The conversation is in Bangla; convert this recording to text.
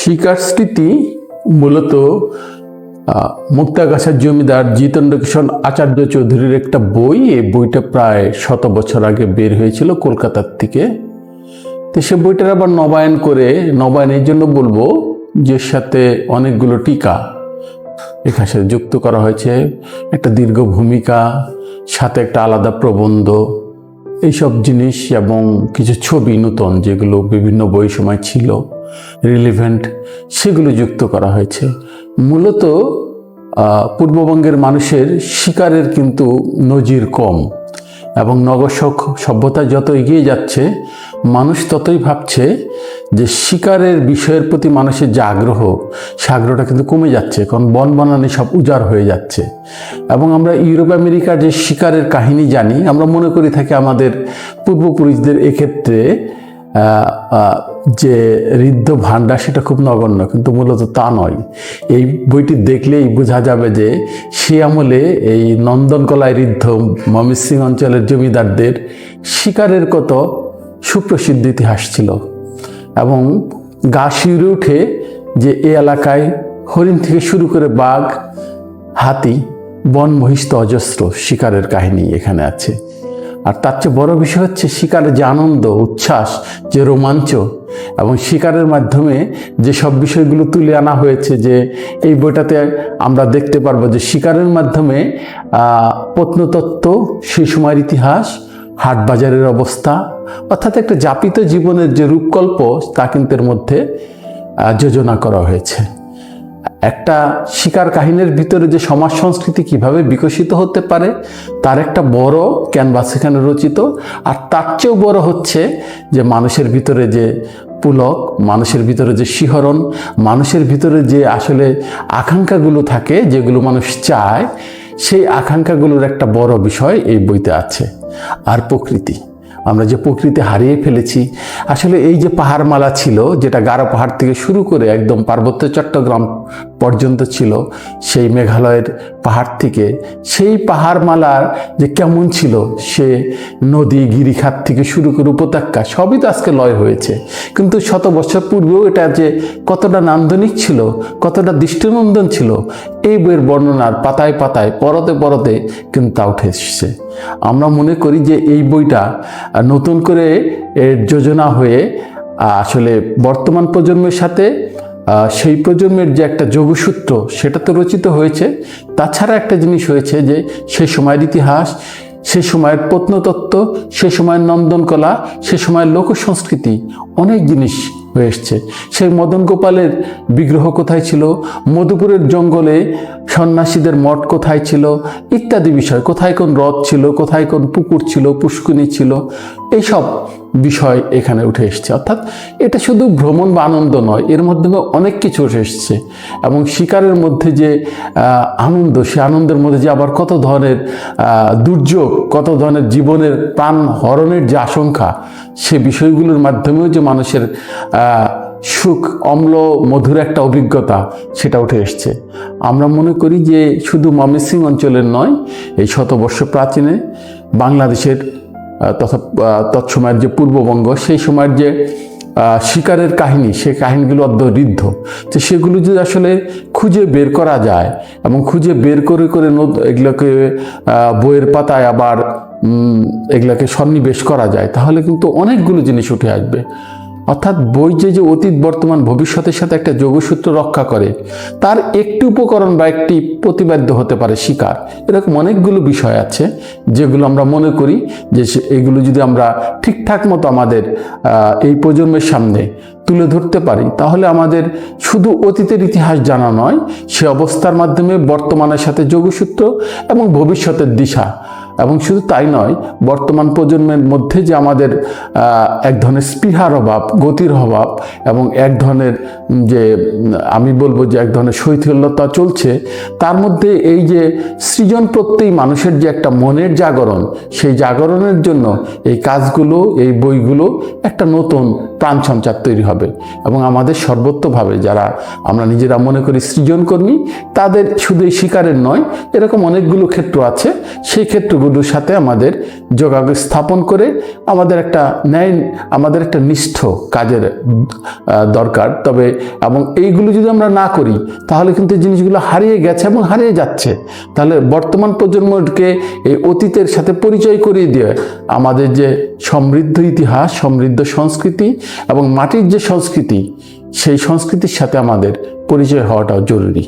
শিকার স্মৃতি মূলত মুক্তাগাছার জমিদার জিতেন্দ্র কিশোর আচার্য চৌধুরীর একটা বই। এই বইটা প্রায় শত বছর আগে বের হয়েছিল কলকাতার থেকে তো সে বইটার আবার নবায়ন করে নবায়নের জন্য বলব যে সাথে অনেকগুলো টিকা এখানে সাথে যুক্ত করা হয়েছে। একটা দীর্ঘ ভূমিকা, সাথে একটা আলাদা প্রবন্ধ, এইসব জিনিস এবং কিছু ছবি নতুন যেগুলো বিভিন্ন বই সময় ছিল। রিলিভেন্ট সেগুলো যুক্ত করা হয়েছে। মূলত পূর্ববঙ্গের মানুষের শিকারের কিন্তু নজির কম এবং সখ- সভ্যতা যত এগিয়ে যাচ্ছে, মানুষ ততই ভাবছে যে শিকারের বিষয়ের প্রতি মানুষের যে আগ্রহ, সে আগ্রহটা কিন্তু কমে যাচ্ছে কারণ বন বনানি সব উজাড় হয়ে যাচ্ছে। এবং আমরা ইউরোপ আমেরিকার যে শিকারের কাহিনী জানি, আমরা মনে করি থাকি আমাদের পূর্বপুরুষদের এক্ষেত্রে যে ঋদ্ধ ভাণ্ডার সেটা খুব নগণ্য, কিন্তু মূলত তা নয়। এই বইটি দেখলেই বোঝা যাবে যে সে আমলে এই নন্দনকলায় ঋদ্ধ ময়মনসিং অঞ্চলের জমিদারদের শিকারের কত সুপ্রসিদ্ধ ইতিহাস ছিল। এবং গা শিউরে উঠে যে এ এলাকায় হরিণ থেকে শুরু করে বাঘ, হাতি বন মহিষ্ঠ অজস্র শিকারের কাহিনী এখানে আছে। আর তার চেয়ে বড় বিষয় হচ্ছে শিকারের যে আনন্দ, উচ্ছ্বাস, যে রোমাঞ্চ এবং শিকারের মাধ্যমে যে সব বিষয়গুলো তুলে আনা হয়েছে যে এই বইটাতে আমরা দেখতে পারব যে শিকারের মাধ্যমে প্রত্নতত্ত্ব, সেই সময়ের ইতিহাস, হাট বাজারের অবস্থা, অর্থাৎ একটা যাপিত জীবনের যে রূপকল্প, তা কিন্তু এর মধ্যে যোজনা করা হয়েছে। একটা শিকার কাহিনীর ভিতরে যে সমাজ সংস্কৃতি কীভাবে বিকশিত হতে পারে, তার একটা বড় ক্যানভাস এখানে রচিত। আর তার চেয়েও বড় হচ্ছে যে মানুষের ভিতরে যে পুলক, মানুষের ভিতরে যে শিহরণ, মানুষের ভিতরে যে আসলে আকাঙ্ক্ষাগুলো থাকে, যেগুলো মানুষ চায়, সেই আকাঙ্ক্ষাগুলোর একটা বড় বিষয় এই বইতে আছে। আর প্রকৃতি। আমরা যে প্রকৃতি হারিয়ে ফেলেছি। আসলে এই যে পাহাড়মালা ছিল, যেটা গারো পাহাড় থেকে শুরু করে একদম পার্বত্য চট্টগ্রাম পর্যন্ত ছিল, সেই মেঘালয়ের পাহাড় থেকে, সেই পাহাড়মালার যে কেমন ছিল, সে নদী, গিরিখাত থেকে শুরু করে উপত্যকা, সবই তো আজকে লয় হয়েছে। কিন্তু শত বছর পূর্বেও এটা যে কতটা নান্দনিক ছিল, কতটা দৃষ্টিনন্দন ছিল এই বইয়ের বর্ণনার পাতায় পাতায়, পরতে পরতে কিন্তু তা উঠে এসছে। আমরা মনে করি যে এই বইটা নতুন করে এর যোজনা হয়ে আসলে বর্তমান প্রজন্মের সাথে সেই প্রজন্মের যে একটা যোগসূত্র, সেটা তো রচিত হয়েছে। তাছাড়া একটা জিনিস হয়েছে যে সেই সময়ের ইতিহাস, সে সময়ের প্রত্নতত্ত্ব, সে সময়ের নন্দনকলা, সে সময়ের লোক সংস্কৃতি অনেক জিনিস হয়ে এসছে। সেই মদন গোপালের বিগ্রহ কোথায় ছিল? মধুপুরের জঙ্গলে সন্ন্যাসীদের মঠ কোথায় ছিল? ইত্যাদি বিষয়। কোথায় কোন হ্রদ ছিল? কোথায় কোন পুকুর ছিল? পুষ্কুনি ছিল? এইসব বিষয় এখানে উঠে এসছে। অর্থাৎ এটা শুধু ভ্রমণ বা আনন্দ নয়, এর মাধ্যমে অনেক কিছু উঠে এসছে। এবং শিকারের মধ্যে যে আনন্দ, সে আনন্দের মধ্যে যে আবার কত ধরনের দুর্যোগ, কত ধরনের জীবনের প্রাণ হরণের যে আশঙ্কা, সে বিষয়গুলোর মাধ্যমেও যে মানুষের সুখ, অম্ল, মধুর একটা অভিজ্ঞতা সেটা উঠে এসছে। আমরা মনে করি যে শুধু ময়মনসিং অঞ্চলের নয়, এই শতবর্ষ প্রাচীনে বাংলাদেশের তথা তৎসময়ের যে পূর্ববঙ্গ, সেই সময়ের যে শিকারের কাহিনী সে কাহিনীগুলো অর্ধঋদ্ধ তো সেগুলো যদি আসলে খুঁজে বের করা যায় এবং খুঁজে বের করে করে এগুলোকে বইয়ের পাতায় আবার এগুলোকে সন্নিবেশ করা যায়, তাহলে কিন্তু অনেকগুলো জিনিস উঠে আসবে। অর্থাৎ বই যে যে অতীত, বর্তমান, ভবিষ্যতের সাথে একটা যোগসূত্র রক্ষা করে, তার একটি উপকরণ বা একটি প্রতিবাদ্য হতে পারে শিকার। এরকম অনেকগুলো বিষয় আছে যেগুলো আমরা মনে করি যে এগুলো যদি আমরা ঠিকঠাক মতো আমাদের এই প্রজন্মের সামনে তুলে ধরতে পারি, তাহলে আমাদের শুধু অতীতের ইতিহাস জানা নয়, সে অবস্থার মাধ্যমে বর্তমানের সাথে যোগসূত্র এবং ভবিষ্যতের দিশা এবং শুধু তাই নয়, বর্তমান প্রজন্মের মধ্যে যে আমাদের এক ধরনের স্পৃহার অভাব, গতির অভাব এবং এক ধরনের যে আমি বলব যে এক ধরনের শৈথিল্যতা চলছে, তার মধ্যে এই যে সৃজন প্রত্যেই মানুষের যে একটা মনের জাগরণ, সেই জাগরণের জন্য এই কাজগুলো, এই বইগুলো একটা নতুন প্রাণ সঞ্চার তৈরি হবে এবং আমাদের সর্বত্রভাবে যারা আমরা নিজেরা মনে করি সৃজনকর্মী, তাদের শুধু এই শিকারের নয়, এরকম অনেকগুলো ক্ষেত্র আছে, সেই ক্ষেত্রগুলো এগুলোর সাথে আমাদের যোগাযোগ স্থাপন করে আমাদের একটা ন্যায়, আমাদের একটা নিষ্ঠ কাজের দরকার। তবে, এবং এইগুলো যদি আমরা না করি, তাহলে কিন্তু জিনিসগুলো হারিয়ে গেছে এবং হারিয়ে যাচ্ছে। তাহলে বর্তমান প্রজন্মকে এই অতীতের সাথে পরিচয় করিয়ে দিয়ে আমাদের যে সমৃদ্ধ ইতিহাস, সমৃদ্ধ সংস্কৃতি এবং মাটির যে সংস্কৃতি, সেই সংস্কৃতির সাথে আমাদের পরিচয় হওয়াটাও জরুরি।